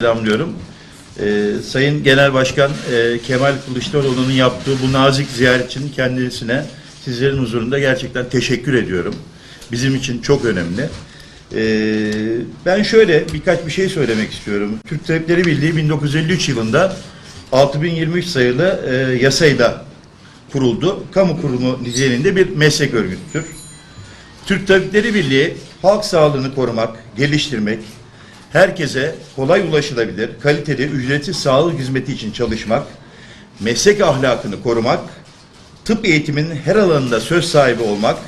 selamlıyorum. Ee, Sayın Genel Başkan e, Kemal Kılıçdaroğlu'nun yaptığı bu nazik ziyaret için kendisine sizlerin huzurunda gerçekten teşekkür ediyorum. Bizim için çok önemli. Ee, ben şöyle birkaç bir şey söylemek istiyorum. Türk Tabipleri Birliği 1953 yılında 6023 sayılı e, yasayla kuruldu. Kamu kurumu niteliğinde bir meslek örgütüdür. Türk Tabipleri Birliği halk sağlığını korumak, geliştirmek, herkese kolay ulaşılabilir, kaliteli, ücretsiz sağlık hizmeti için çalışmak, meslek ahlakını korumak, tıp eğitiminin her alanında söz sahibi olmak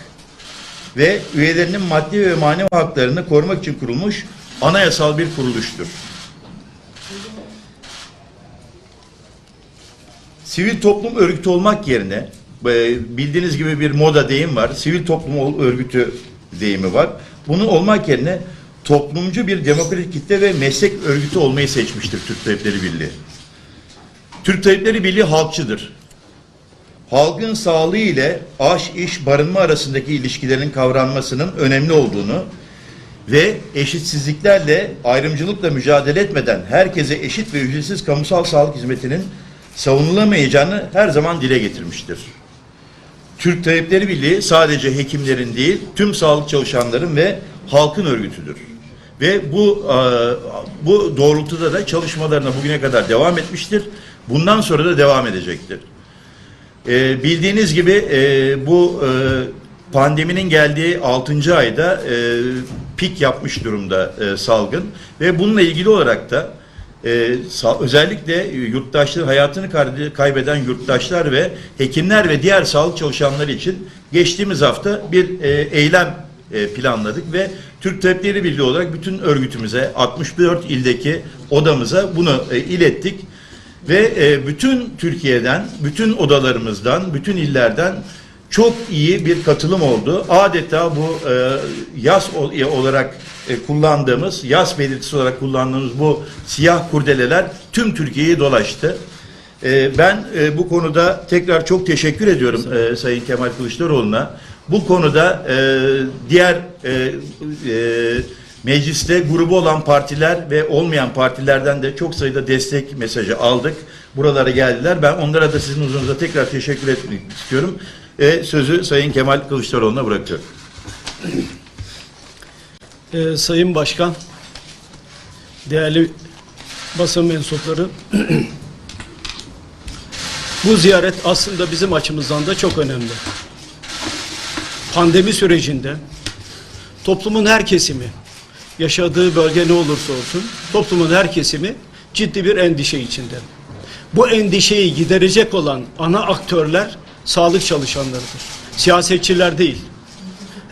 ve üyelerinin maddi ve manevi haklarını korumak için kurulmuş anayasal bir kuruluştur. Sivil toplum örgütü olmak yerine e, bildiğiniz gibi bir moda deyim var. Sivil toplum örgütü deyimi var. Bunu olmak yerine toplumcu bir demokratik kitle ve meslek örgütü olmayı seçmiştir Türk Tabipleri Birliği. Türk Tabipleri Birliği halkçıdır. Halkın sağlığı ile aş, iş, barınma arasındaki ilişkilerin kavranmasının önemli olduğunu ve eşitsizliklerle, ayrımcılıkla mücadele etmeden herkese eşit ve ücretsiz kamusal sağlık hizmetinin savunulamayacağını her zaman dile getirmiştir. Türk Tabipleri Birliği sadece hekimlerin değil, tüm sağlık çalışanların ve halkın örgütüdür. Ve bu e, bu doğrultuda da çalışmalarına bugüne kadar devam etmiştir. Bundan sonra da devam edecektir. E, bildiğiniz gibi e, bu e, pandeminin geldiği 6. ayda e, pik yapmış durumda e, salgın ve bununla ilgili olarak da e, özellikle yurttaşları hayatını kaybeden yurttaşlar ve hekimler ve diğer sağlık çalışanları için geçtiğimiz hafta bir e, eylem e, planladık ve Türk Tabipleri Birliği olarak bütün örgütümüze 64 ildeki odamıza bunu e, ilettik ve e, bütün Türkiye'den, bütün odalarımızdan, bütün illerden çok iyi bir katılım oldu. Adeta bu e, ol- e, olarak e, kullandığımız, yas belirtisi olarak kullandığımız bu siyah kurdeleler tüm Türkiye'yi dolaştı. E, ben e, bu konuda tekrar çok teşekkür ediyorum e, Sayın Kemal Kılıçdaroğlu'na. Bu konuda e, diğer e, e, mecliste grubu olan partiler ve olmayan partilerden de çok sayıda destek mesajı aldık. Buralara geldiler. Ben onlara da sizin huzurunuza tekrar teşekkür etmek istiyorum. E, sözü Sayın Kemal Kılıçdaroğlu'na bırakıyorum. Ee, Sayın Başkan, değerli basın mensupları, bu ziyaret aslında bizim açımızdan da çok önemli. Pandemi sürecinde toplumun her kesimi, yaşadığı bölge ne olursa olsun, toplumun her kesimi ciddi bir endişe içinde. Bu endişeyi giderecek olan ana aktörler sağlık çalışanlarıdır. Siyasetçiler değil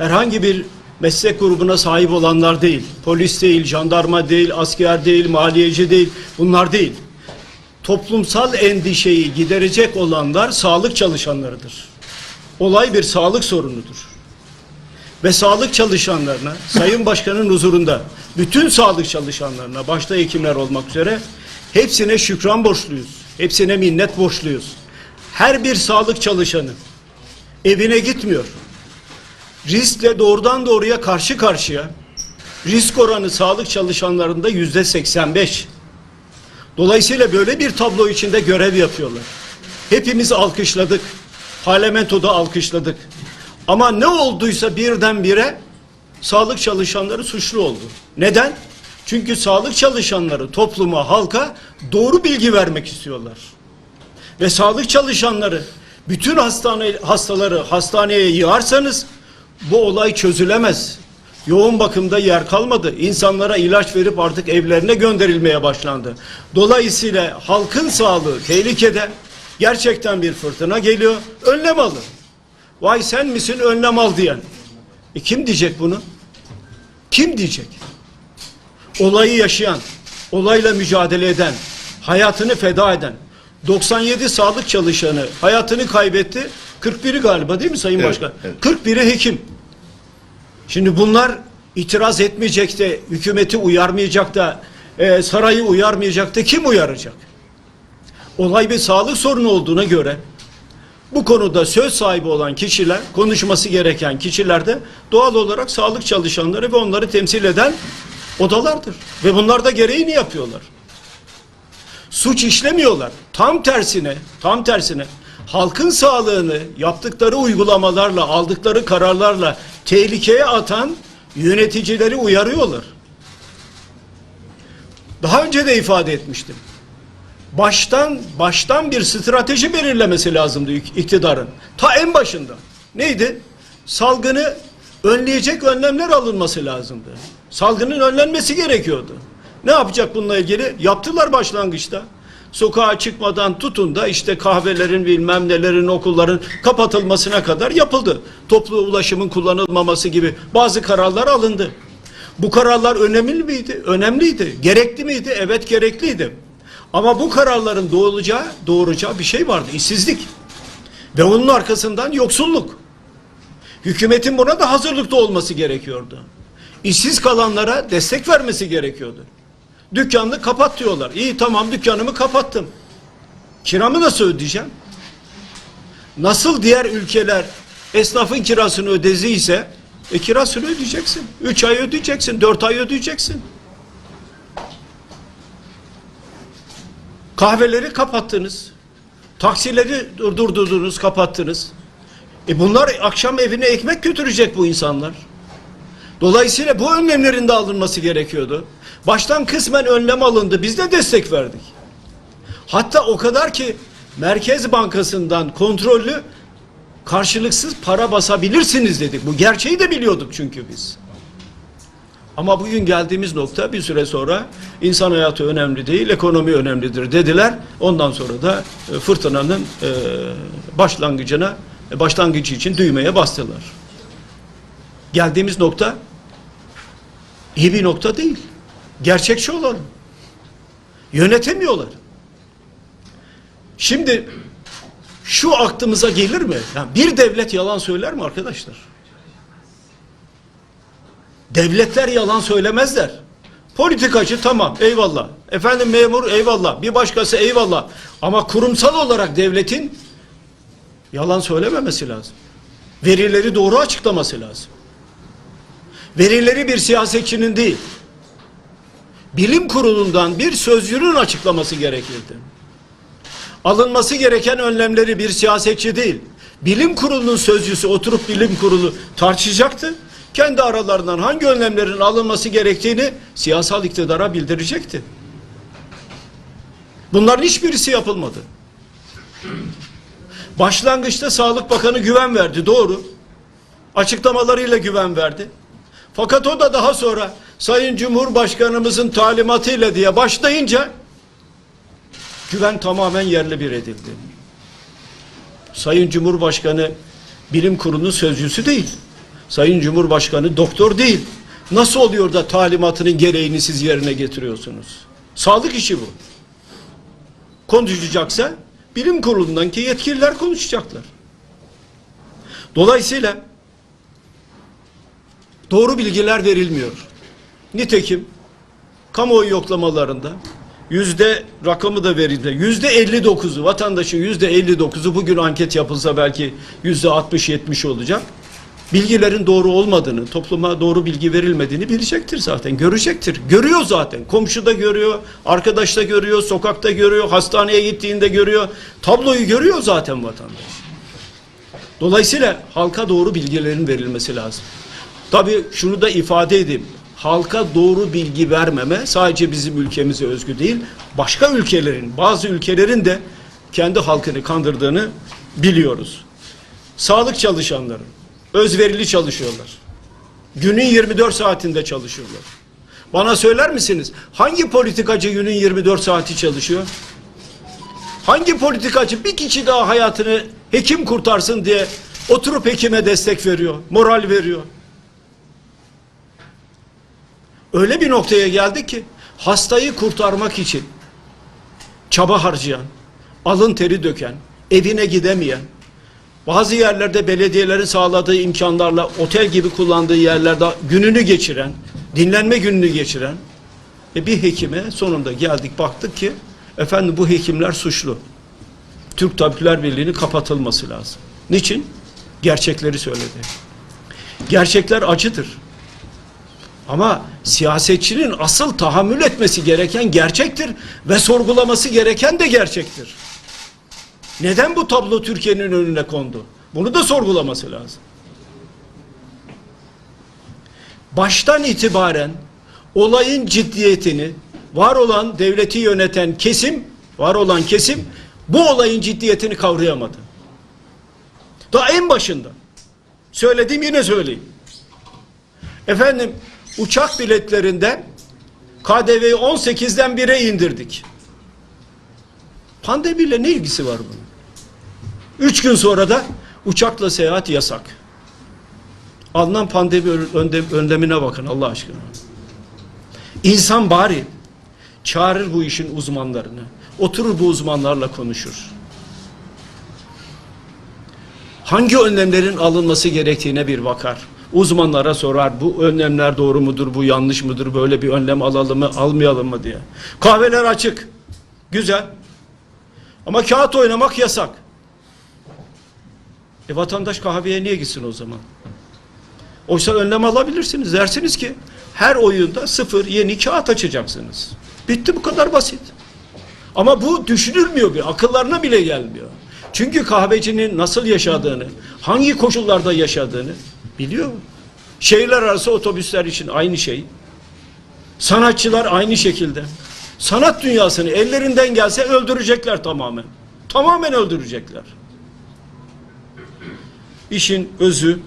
herhangi bir meslek grubuna sahip olanlar değil. Polis değil, jandarma değil, asker değil, maliyeci değil. Bunlar değil. Toplumsal endişeyi giderecek olanlar sağlık çalışanlarıdır. Olay bir sağlık sorunudur. Ve sağlık çalışanlarına, Sayın Başkan'ın huzurunda bütün sağlık çalışanlarına, başta hekimler olmak üzere hepsine şükran borçluyuz. Hepsine minnet borçluyuz. Her bir sağlık çalışanı evine gitmiyor riskle doğrudan doğruya karşı karşıya. Risk oranı sağlık çalışanlarında yüzde 85. Dolayısıyla böyle bir tablo içinde görev yapıyorlar. Hepimiz alkışladık. Parlamentoda alkışladık. Ama ne olduysa birdenbire sağlık çalışanları suçlu oldu. Neden? Çünkü sağlık çalışanları topluma, halka doğru bilgi vermek istiyorlar. Ve sağlık çalışanları bütün hastane hastaları hastaneye yığarsanız bu olay çözülemez. Yoğun bakımda yer kalmadı. İnsanlara ilaç verip artık evlerine gönderilmeye başlandı. Dolayısıyla halkın sağlığı tehlikede. Gerçekten bir fırtına geliyor. Önlem alın. Vay sen misin önlem al diyen. E kim diyecek bunu? Kim diyecek? Olayı yaşayan, olayla mücadele eden, hayatını feda eden, 97 sağlık çalışanı hayatını kaybetti. 41'i galiba değil mi Sayın Evet, Başkan? evet. 41'i hekim. Şimdi bunlar itiraz etmeyecek de, hükümeti uyarmayacak da, e, sarayı uyarmayacak da kim uyaracak? Olay bir sağlık sorunu olduğuna göre bu konuda söz sahibi olan kişiler, konuşması gereken kişiler de doğal olarak sağlık çalışanları ve onları temsil eden odalardır. Ve bunlar da gereğini yapıyorlar. suç işlemiyorlar. Tam tersine, tam tersine halkın sağlığını yaptıkları uygulamalarla, aldıkları kararlarla tehlikeye atan yöneticileri uyarıyorlar. Daha önce de ifade etmiştim. Baştan baştan bir strateji belirlemesi lazımdı ik- iktidarın. Ta en başında. Neydi? Salgını önleyecek önlemler alınması lazımdı. Salgının önlenmesi gerekiyordu. Ne yapacak bununla ilgili? Yaptılar başlangıçta. Sokağa çıkmadan tutun da işte kahvelerin bilmem nelerin okulların kapatılmasına kadar yapıldı. Toplu ulaşımın kullanılmaması gibi bazı kararlar alındı. Bu kararlar önemli miydi? Önemliydi. Gerekli miydi? Evet gerekliydi. Ama bu kararların doğuracağı, doğuracağı bir şey vardı. işsizlik. Ve onun arkasından yoksulluk. Hükümetin buna da hazırlıklı olması gerekiyordu. İşsiz kalanlara destek vermesi gerekiyordu. Dükkanını kapat diyorlar. İyi tamam dükkanımı kapattım. Kiramı nasıl ödeyeceğim? Nasıl diğer ülkeler esnafın kirasını ödediyse e kirasını ödeyeceksin. Üç ay ödeyeceksin, dört ay ödeyeceksin. Kahveleri kapattınız. Taksileri durdurdunuz, kapattınız. E bunlar akşam evine ekmek götürecek bu insanlar. Dolayısıyla bu önlemlerin de alınması gerekiyordu. Baştan kısmen önlem alındı. Biz de destek verdik. Hatta o kadar ki Merkez Bankası'ndan kontrollü karşılıksız para basabilirsiniz dedik. Bu gerçeği de biliyorduk çünkü biz. Ama bugün geldiğimiz nokta bir süre sonra insan hayatı önemli değil, ekonomi önemlidir dediler. Ondan sonra da e, fırtınanın e, başlangıcına, e, başlangıcı için düğmeye bastılar. Geldiğimiz nokta iyi bir nokta değil. Gerçekçi olalım. Yönetemiyorlar. Şimdi şu aklımıza gelir mi? Yani bir devlet yalan söyler mi arkadaşlar? Devletler yalan söylemezler. Politikacı tamam eyvallah. Efendim memur eyvallah. Bir başkası eyvallah. Ama kurumsal olarak devletin yalan söylememesi lazım. Verileri doğru açıklaması lazım. Verileri bir siyasetçinin değil, bilim kurulundan bir sözcünün açıklaması gerekirdi. Alınması gereken önlemleri bir siyasetçi değil, bilim kurulunun sözcüsü oturup bilim kurulu tartışacaktı. Kendi aralarından hangi önlemlerin alınması gerektiğini siyasal iktidara bildirecekti. Bunların hiçbirisi yapılmadı. Başlangıçta Sağlık Bakanı güven verdi, doğru. Açıklamalarıyla güven verdi. Fakat o da daha sonra Sayın Cumhurbaşkanımızın talimatıyla diye başlayınca güven tamamen yerle bir edildi. Sayın Cumhurbaşkanı bilim kurulunun sözcüsü değil. Sayın Cumhurbaşkanı doktor değil. Nasıl oluyor da talimatının gereğini siz yerine getiriyorsunuz? Sağlık işi bu. Konuşacaksa bilim kurulundan ki yetkililer konuşacaklar. Dolayısıyla doğru bilgiler verilmiyor. Nitekim kamuoyu yoklamalarında yüzde rakamı da verildi. Yüzde 59'u vatandaşın yüzde 59'u bugün anket yapılsa belki yüzde 60-70 olacak. Bilgilerin doğru olmadığını, topluma doğru bilgi verilmediğini bilecektir zaten, görecektir. Görüyor zaten. Komşu da görüyor, arkadaş da görüyor, sokakta görüyor, hastaneye gittiğinde görüyor. Tabloyu görüyor zaten vatandaş. Dolayısıyla halka doğru bilgilerin verilmesi lazım. Tabii şunu da ifade edeyim. Halka doğru bilgi vermeme sadece bizim ülkemize özgü değil, başka ülkelerin, bazı ülkelerin de kendi halkını kandırdığını biliyoruz. Sağlık çalışanları özverili çalışıyorlar. Günün 24 saatinde çalışıyorlar. Bana söyler misiniz? Hangi politikacı günün 24 saati çalışıyor? Hangi politikacı bir kişi daha hayatını hekim kurtarsın diye oturup hekime destek veriyor, moral veriyor? Öyle bir noktaya geldik ki hastayı kurtarmak için çaba harcayan, alın teri döken, evine gidemeyen, bazı yerlerde belediyelerin sağladığı imkanlarla otel gibi kullandığı yerlerde gününü geçiren, dinlenme gününü geçiren ve bir hekime sonunda geldik baktık ki efendim bu hekimler suçlu. Türk Tabipler Birliği'nin kapatılması lazım. Niçin? Gerçekleri söyledi. Gerçekler acıdır. Ama siyasetçinin asıl tahammül etmesi gereken gerçektir ve sorgulaması gereken de gerçektir. Neden bu tablo Türkiye'nin önüne kondu? Bunu da sorgulaması lazım. Baştan itibaren olayın ciddiyetini var olan devleti yöneten kesim, var olan kesim bu olayın ciddiyetini kavrayamadı. Daha en başında. Söyledim yine söyleyeyim. Efendim uçak biletlerinden KDV'yi 18'den 1'e indirdik. Pandemiyle ne ilgisi var bunun? Üç gün sonra da uçakla seyahat yasak. Alınan pandemi önlemine bakın Allah aşkına. İnsan bari çağırır bu işin uzmanlarını. Oturur bu uzmanlarla konuşur. Hangi önlemlerin alınması gerektiğine bir bakar. Uzmanlara sorar bu önlemler doğru mudur, bu yanlış mıdır, böyle bir önlem alalım mı, almayalım mı diye. Kahveler açık. Güzel. Ama kağıt oynamak yasak. E vatandaş kahveye niye gitsin o zaman? Oysa önlem alabilirsiniz. Dersiniz ki her oyunda sıfır yeni kağıt açacaksınız. Bitti bu kadar basit. Ama bu düşünülmüyor bir. Akıllarına bile gelmiyor. Çünkü kahvecinin nasıl yaşadığını, hangi koşullarda yaşadığını biliyor. Şehirler arası otobüsler için aynı şey. Sanatçılar aynı şekilde. Sanat dünyasını ellerinden gelse öldürecekler tamamen. Tamamen öldürecekler. İşin özü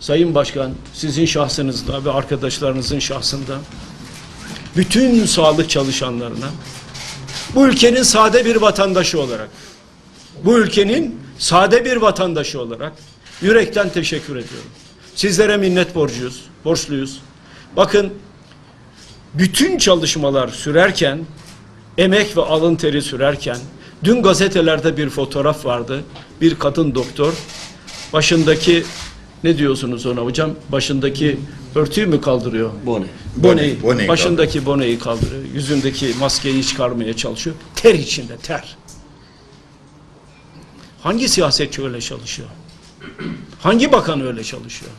Sayın Başkan sizin şahsınızda ve arkadaşlarınızın şahsında bütün sağlık çalışanlarına bu ülkenin sade bir vatandaşı olarak bu ülkenin sade bir vatandaşı olarak yürekten teşekkür ediyorum. Sizlere minnet borcuyuz, borçluyuz. Bakın bütün çalışmalar sürerken, emek ve alın teri sürerken, dün gazetelerde bir fotoğraf vardı. Bir kadın doktor, başındaki ne diyorsunuz ona hocam? Başındaki örtüyü mü kaldırıyor? Bone. Boneyi, Boneyi başındaki boneyi kaldırıyor. Yüzündeki maskeyi çıkarmaya çalışıyor. Ter içinde, ter. Hangi siyasetçi öyle çalışıyor? Hangi bakan öyle çalışıyor?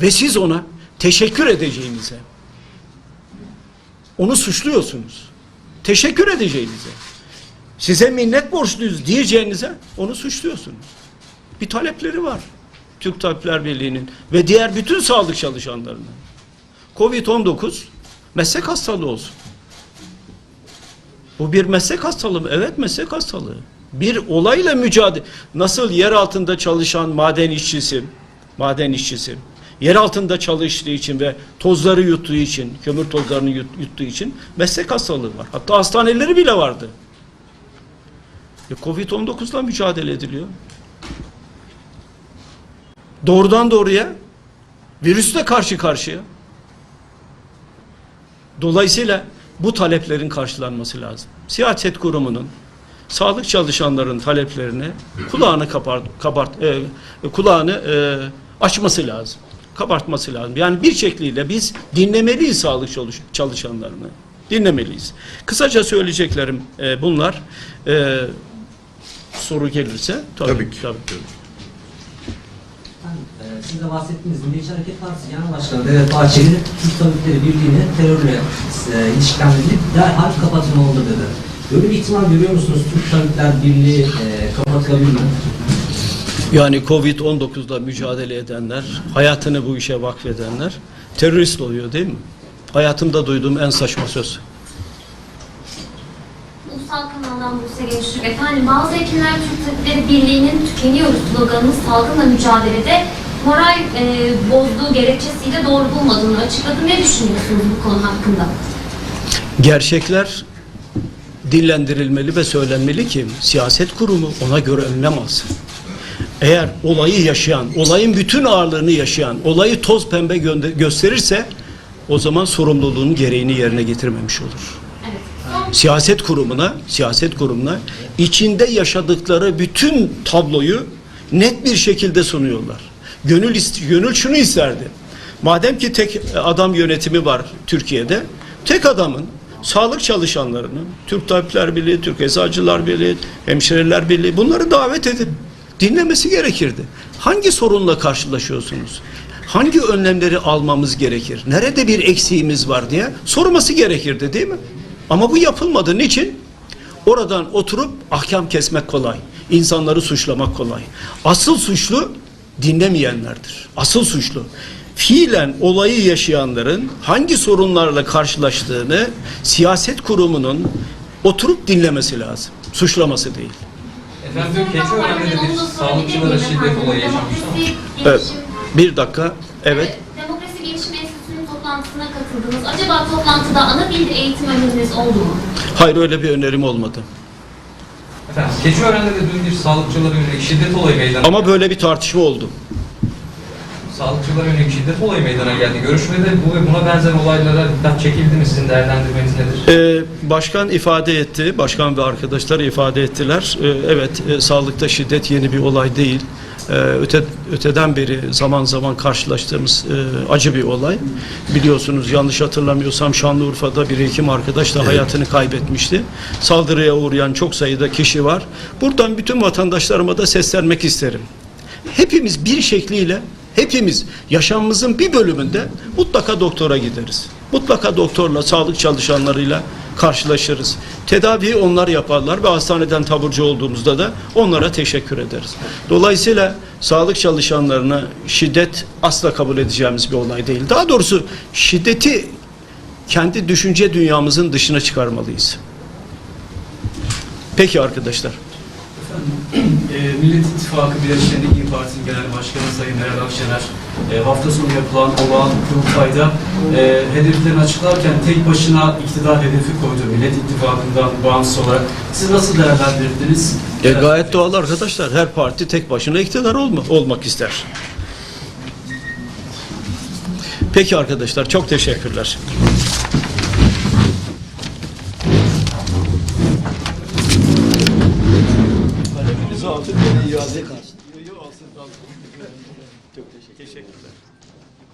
Ve siz ona teşekkür edeceğinize, onu suçluyorsunuz. Teşekkür edeceğinize, size minnet borçluyuz diyeceğinize onu suçluyorsunuz. Bir talepleri var. Türk Tabipler Birliği'nin ve diğer bütün sağlık çalışanlarının. Covid-19 meslek hastalığı olsun. Bu bir meslek hastalığı mı? Evet meslek hastalığı. Bir olayla mücadele. Nasıl yer altında çalışan maden işçisi, maden işçisi, yer altında çalıştığı için ve tozları yuttuğu için, kömür tozlarını yut- yuttuğu için meslek hastalığı var. Hatta hastaneleri bile vardı. E, Covid-19'la mücadele ediliyor. Doğrudan doğruya virüsle karşı karşıya. Dolayısıyla bu taleplerin karşılanması lazım. Siyaset kurumunun sağlık çalışanların taleplerini kulağını kapart, kabart, e, kulağını e, açması lazım. Kabartması lazım. Yani bir şekliyle biz dinlemeliyiz sağlık çalış- çalışanlarını. Dinlemeliyiz. Kısaca söyleyeceklerim e, bunlar. E, soru gelirse Tabii ki. tabii. Ee, Siz de bahsettiğiniz Milliyetçi Hareket Partisi Genel Başkanı Devlet Bahçeli, Türk Tabipleri Birliği'ni terörle e, ilişkilendirip derhal kapatılmalı dedi. Böyle bir ihtimal görüyor musunuz? Türk Tabipler Birliği e, kapatılabilir mi? Yani Covid-19'da mücadele edenler, hayatını bu işe vakfedenler terörist oluyor değil mi? Hayatımda duyduğum en saçma söz. Kanaldan Buse Gençlik. Efendim bazı hekimler Türk Tabipleri Birliği'nin tükeniyoruz sloganını salgınla mücadelede moral e, bozduğu gerekçesiyle doğru bulmadığını açıkladı. Ne düşünüyorsunuz bu konu hakkında? Gerçekler dillendirilmeli ve söylenmeli ki siyaset kurumu ona göre önlem alsın. Eğer olayı yaşayan, olayın bütün ağırlığını yaşayan, olayı toz pembe gösterirse o zaman sorumluluğunun gereğini yerine getirmemiş olur. Siyaset kurumuna, siyaset kurumuna içinde yaşadıkları bütün tabloyu net bir şekilde sunuyorlar. Gönül gönül şunu isterdi. Madem ki tek adam yönetimi var Türkiye'de, tek adamın sağlık çalışanlarını, Türk Tabipler Birliği, Türk Eczacılar Birliği, Hemşireler Birliği bunları davet edip dinlemesi gerekirdi. Hangi sorunla karşılaşıyorsunuz? hangi önlemleri almamız gerekir? Nerede bir eksiğimiz var diye sorması gerekirdi değil mi? Ama bu yapılmadı. Niçin? Oradan oturup ahkam kesmek kolay. İnsanları suçlamak kolay. Asıl suçlu dinlemeyenlerdir. Asıl suçlu. Fiilen olayı yaşayanların hangi sorunlarla karşılaştığını siyaset kurumunun oturup dinlemesi lazım. Suçlaması değil. Efendim Keçiören'de de bir sağlıkçılara şiddet olayı. Demokrasi Evet. Bir dakika. Evet. Katıldınız. Acaba toplantıda ana bir eğitim öneriniz oldu mu? Hayır öyle bir önerim olmadı. Efendim Keçiören'de de dün bir sağlıkçılara yönelik şiddet olayı meydana Ama böyle bir tartışma oldu. Sağlıkçılara yönelik şiddet olayı meydana geldi. Görüşmede bu ve buna benzer olaylara dikkat çekildi mi? Sizin değerlendirmeniz nedir? Ee, başkan ifade etti, başkan ve arkadaşlar ifade ettiler. Ee, evet, e, sağlıkta şiddet yeni bir olay değil. Ee, öte, öteden beri zaman zaman karşılaştığımız e, acı bir olay. Biliyorsunuz yanlış hatırlamıyorsam Şanlıurfa'da bir hekim arkadaş da hayatını kaybetmişti. Saldırıya uğrayan çok sayıda kişi var. Buradan bütün vatandaşlarıma da seslenmek isterim. Hepimiz bir şekliyle hepimiz yaşamımızın bir bölümünde mutlaka doktora gideriz. Mutlaka doktorla, sağlık çalışanlarıyla karşılaşırız. Tedaviyi onlar yaparlar ve hastaneden taburcu olduğumuzda da onlara teşekkür ederiz. Dolayısıyla sağlık çalışanlarına şiddet asla kabul edeceğimiz bir olay değil. Daha doğrusu şiddeti kendi düşünce dünyamızın dışına çıkarmalıyız. Peki arkadaşlar. E, Millet İttifakı Birleşenlik İYİ Parti'nin Genel Başkanı Sayın Meral Akşener e, hafta sonu yapılan olağan kurultayda e, hedeflerini açıklarken tek başına iktidar hedefi koydu Millet İttifakı'ndan bağımsız olarak. Siz nasıl değerlendirdiniz? E, gayet doğal arkadaşlar. Her parti tek başına iktidar olma, olmak ister. Peki arkadaşlar çok. Teşekkürler.